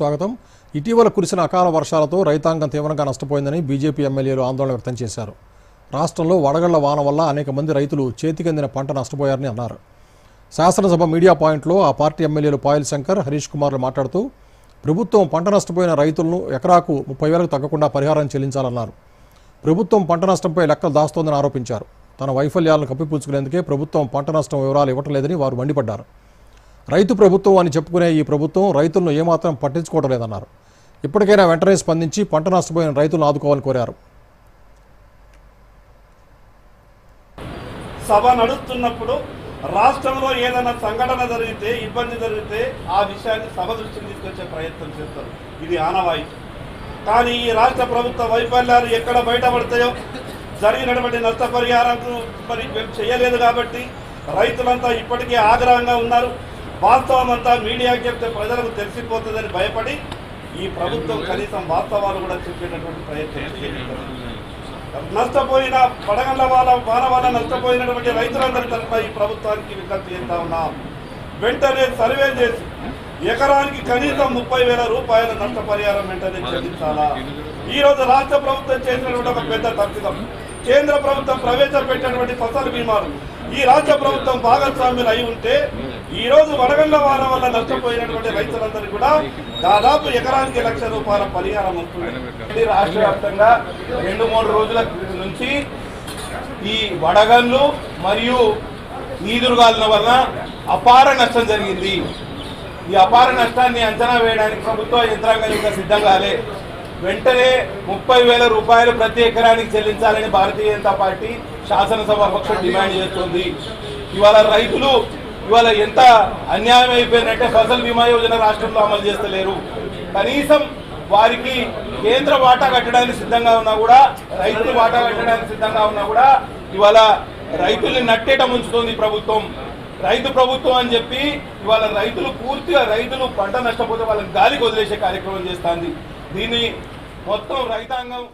స్వాగతం. ఇటీవల కురిసిన అకాల వర్షాలతో రైతాంగం తీవ్రంగా నష్టపోయిందని బీజేపీ ఎమ్మెల్యేలు ఆందోళన వ్యక్తం చేశారు. రాష్ట్రంలో వడగళ్ళ వాన వల్ల అనేక మంది రైతులు చేతికందిన పంట నష్టపోయారని అన్నారు. శాసనసభ మీడియా పాయింట్లో ఆ పార్టీ ఎమ్మెల్యేలు పాయల్ శంకర్ హరీష్ కుమార్లు మాట్లాడుతూ ప్రభుత్వం పంట నష్టపోయిన రైతులను ఎకరాకు ముప్పై వేలకు తగ్గకుండా పరిహారం చెల్లించాలన్నారు. ప్రభుత్వం పంట నష్టంపై లెక్కలు దాస్తోందని ఆరోపించారు. తన వైఫల్యాలను కప్పిపుచ్చుకునేందుకే ప్రభుత్వం పంట నష్టం వివరాలు ఇవ్వటం లేదని వారు మండిపడ్డారు. రైతు ప్రభుత్వం అని చెప్పుకునే ఈ ప్రభుత్వం రైతులను ఏమాత్రం పట్టించుకోవడం లేదన్నారు ఇప్పటికైనా వెంటనే స్పందించి పంట నష్టపోయిన రైతులను ఆదుకోవాలని కోరారు. సభ నడుస్తున్నప్పుడు రాష్ట్రంలో ఏదైనా సంఘటన జరిగితే ఇబ్బంది జరిగితే ఆ విషయాన్ని సభ దృష్టికి తీసుకొచ్చే ప్రయత్నం చేస్తారు. ఇది ఆనవాయితీ. కానీ ఈ రాష్ట్ర ప్రభుత్వ వైఫల్యాలు ఎక్కడ బయటపడతాయో జరిగినటువంటి నష్టపరిహారం మరి చేయలేదు కాబట్టి రైతులంతా ఇప్పటికే ఆగ్రహంగా ఉన్నారు. వాస్తవం అంతా మీడియాకి చెప్తే ప్రజలకు తెలిసిపోతుందని భయపడి ఈ ప్రభుత్వం కనీసం వాస్తవాలు కూడా చెప్పేటటువంటి ప్రయత్నం నష్టపోయిన పడగల వాళ్ళ వాన వల్ల నష్టపోయినటువంటి రైతులందరి తరఫున ఈ ప్రభుత్వానికి విజ్ఞప్తి చేస్తా ఉన్నాం. వెంటనే సర్వే చేసి ఎకరానికి కనీసం ముప్పై వేల రూపాయల నష్టపరిహారం వెంటనే చెల్లించాలా? ఈ రోజు రాష్ట్ర ప్రభుత్వం చేసినటువంటి ఒక పెద్ద తప్పిదం. కేంద్ర ప్రభుత్వం ప్రవేశపెట్టినటువంటి ఫసల్ బీమాలు ఈ రాష్ట్ర ప్రభుత్వం భాగస్వాములు అయి ఉంటే ఈ రోజు వడగండ్ల వారం వల్ల నష్టపోయినటువంటి రైతులందరికీ కూడా దాదాపు ఎకరానికి లక్ష రూపాయల పరిహారం వస్తుంది. రాష్ట్ర వ్యాప్తంగా రెండు మూడు రోజుల నుంచి ఈ వడగళ్ళు మరియు ఈదురుగాలుల వలన అపార నష్టం జరిగింది. ఈ అపార నష్టాన్ని అంచనా వేయడానికి ప్రభుత్వ యంత్రాంగం ఇంకా సిద్ధం కాలే. వెంటనే ముప్పై వేల రూపాయలు ప్రతి ఎకరానికి చెల్లించాలని భారతీయ జనతా పార్టీ శాసనసభ పక్షం డిమాండ్ చేస్తుంది. ఇవాళ రైతులు ఇవాళ ఎంత అన్యాయం అయిపోయిందంటే ఫసల్ బీమా యోజన రాష్ట్రంలో అమలు చేస్తలేరు. కనీసం వారికి కేంద్ర వాటా కట్టడానికి సిద్ధంగా ఉన్నా కూడా రైతులు వాటా కట్టడానికి సిద్ధంగా ఉన్నా కూడా ఇవాళ రైతుల్ని నట్టేట ముంచుతోంది ప్రభుత్వం. రైతు ప్రభుత్వం అని చెప్పి ఇవాళ రైతులు పూర్తిగా రైతులు పంట నష్టపోతే వాళ్ళని గాలికి వదిలేసే కార్యక్రమం చేస్తుంది. దీన్ని మొత్తం రైతాంగం